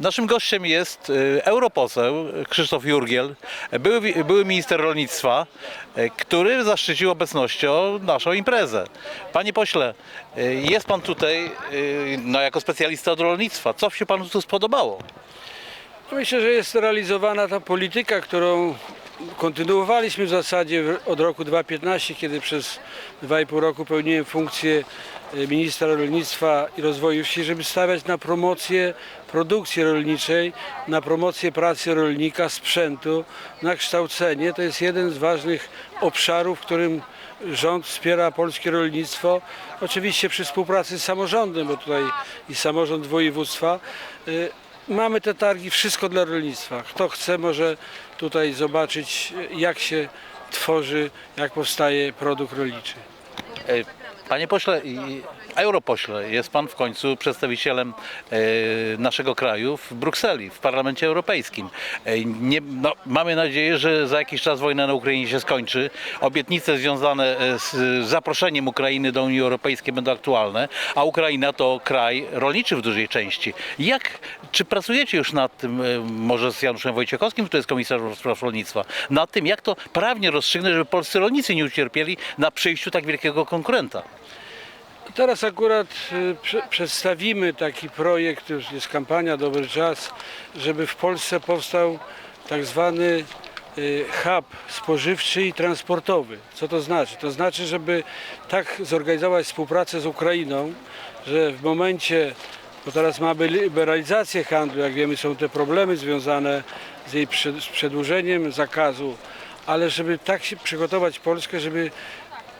Naszym gościem jest y, europoseł Krzysztof Jurgiel, były, były minister rolnictwa, y, który zaszczycił obecnością naszą imprezę. Panie pośle, y, jest pan tutaj no, jako specjalista od rolnictwa. Co się panu tu spodobało? Myślę, że jest realizowana ta polityka, którą kontynuowaliśmy w zasadzie od roku 2015, kiedy przez 2,5 roku pełniłem funkcję e, ministra rolnictwa i rozwoju wsi, żeby stawiać na promocję produkcji rolniczej, na promocję pracy rolnika, sprzętu, na kształcenie. To jest jeden z ważnych obszarów, w którym rząd wspiera polskie rolnictwo. Oczywiście przy współpracy z samorządem, bo tutaj i samorząd województwa. Mamy te targi, wszystko dla rolnictwa. Kto chce, może tutaj zobaczyć, jak się tworzy, jak powstaje produkt rolniczy. Y, Panie pośle, europośle, jest pan w końcu przedstawicielem e, naszego kraju w Brukseli, w Parlamencie Europejskim. E, Nie, no, mamy nadzieję, że za jakiś czas wojna na Ukrainie się skończy. Obietnice związane e, z zaproszeniem Ukrainy do Unii Europejskiej będą aktualne, a Ukraina to kraj rolniczy w dużej części. Jak, czy pracujecie już nad tym, może z Januszem Wojciechowskim, który jest komisarzem spraw rolnictwa, nad tym, jak to prawnie rozstrzygnąć, żeby polscy rolnicy nie ucierpieli na przyjściu tak wielkiego konkurenta? Teraz akurat y, prze- przedstawimy taki projekt, już jest kampania, dobry czas, żeby w Polsce powstał tak zwany y, hub spożywczy i transportowy. Co to znaczy? To znaczy, żeby tak zorganizować współpracę z Ukrainą, że w momencie, bo teraz mamy liberalizację handlu, jak wiemy są te problemy związane z jej z przedłużeniem zakazu, ale żeby tak się przygotować Polskę, żeby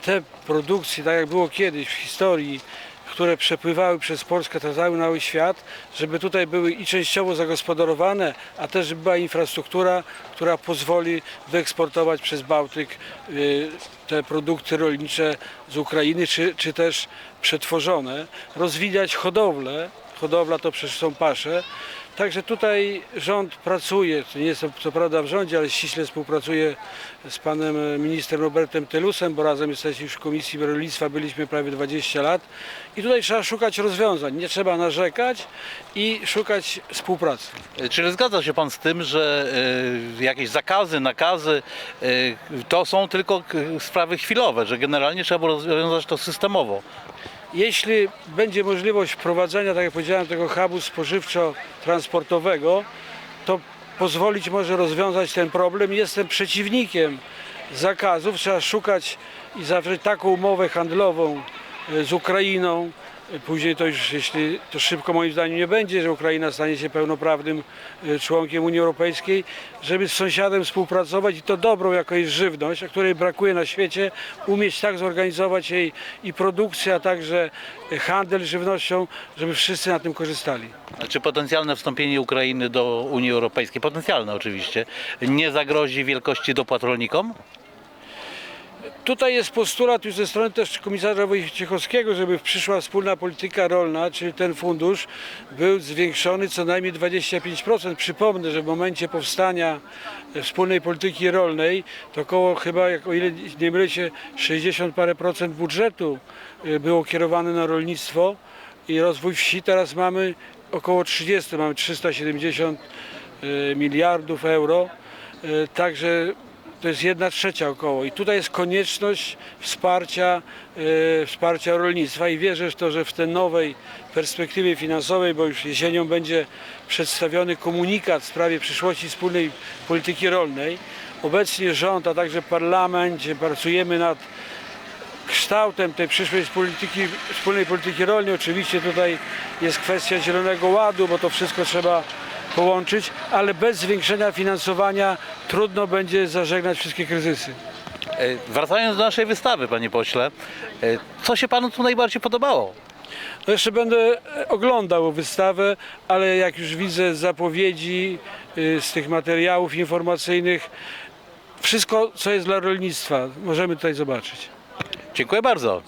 te produkcje, tak jak było kiedyś w historii, które przepływały przez Polskę, trafiały na cały świat, żeby tutaj były i częściowo zagospodarowane, a też żeby była infrastruktura, która pozwoli wyeksportować przez Bałtyk y, te produkty rolnicze z Ukrainy, czy, czy też przetworzone, rozwijać hodowlę, hodowla to przecież są pasze, Także tutaj rząd pracuje, nie jest co prawda w rządzie, ale ściśle współpracuje z panem ministrem Robertem Telusem, bo razem jesteśmy już w Komisji Rolnictwa, byliśmy prawie 20 lat. I tutaj trzeba szukać rozwiązań, nie trzeba narzekać i szukać współpracy. Czyli zgadza się Pan z tym, że e, jakieś zakazy, nakazy e, to są tylko k- sprawy chwilowe, że generalnie trzeba rozwiązać to systemowo. Jeśli będzie możliwość wprowadzenia, tak jak powiedziałem, tego hubu spożywczo-transportowego, to pozwolić może rozwiązać ten problem. Jestem przeciwnikiem zakazów. Trzeba szukać i zawrzeć taką umowę handlową e, z Ukrainą. Później to już, jeśli to szybko moim zdaniem nie będzie, że Ukraina stanie się pełnoprawnym e, członkiem Unii Europejskiej, żeby z sąsiadem współpracować i to dobrą jakoś żywność, a której brakuje na świecie, umieć tak zorganizować jej i produkcję, a także e, handel żywnością, żeby wszyscy na tym korzystali. Czy potencjalne wstąpienie Ukrainy do Unii Europejskiej, potencjalne oczywiście, nie zagrozi wielkości dopłat rolnikom? Tutaj jest postulat już ze strony też komisarza Wojciechowskiego, żeby przyszła wspólna polityka rolna, czyli ten fundusz był zwiększony co najmniej 25%. Przypomnę, że w momencie powstania e, wspólnej polityki rolnej to około chyba, jak o ile nie mylę się, 60 parę procent budżetu e, było kierowane na rolnictwo i rozwój wsi. Teraz mamy około 30, mamy 370 e, miliardów euro. Także to jest jedna trzecia około. I tutaj jest konieczność wsparcia, e, wsparcia rolnictwa i wierzę w to, że w tej nowej perspektywie finansowej, bo już jesienią będzie przedstawiony komunikat w sprawie przyszłości wspólnej polityki rolnej. Obecnie rząd, a także parlament, gdzie pracujemy nad kształtem tej przyszłej polityki, wspólnej polityki rolnej. Oczywiście tutaj jest kwestia Zielonego Ładu, bo to wszystko trzeba połączyć, ale bez zwiększenia finansowania trudno będzie zażegnać wszystkie kryzysy. E, Wracając do naszej wystawy, panie pośle, e, co się panu tu najbardziej podobało? No jeszcze będę e, oglądał wystawę, ale jak już widzę zapowiedzi, y, z tych materiałów informacyjnych, wszystko co jest dla rolnictwa możemy tutaj zobaczyć. Dziękuję bardzo.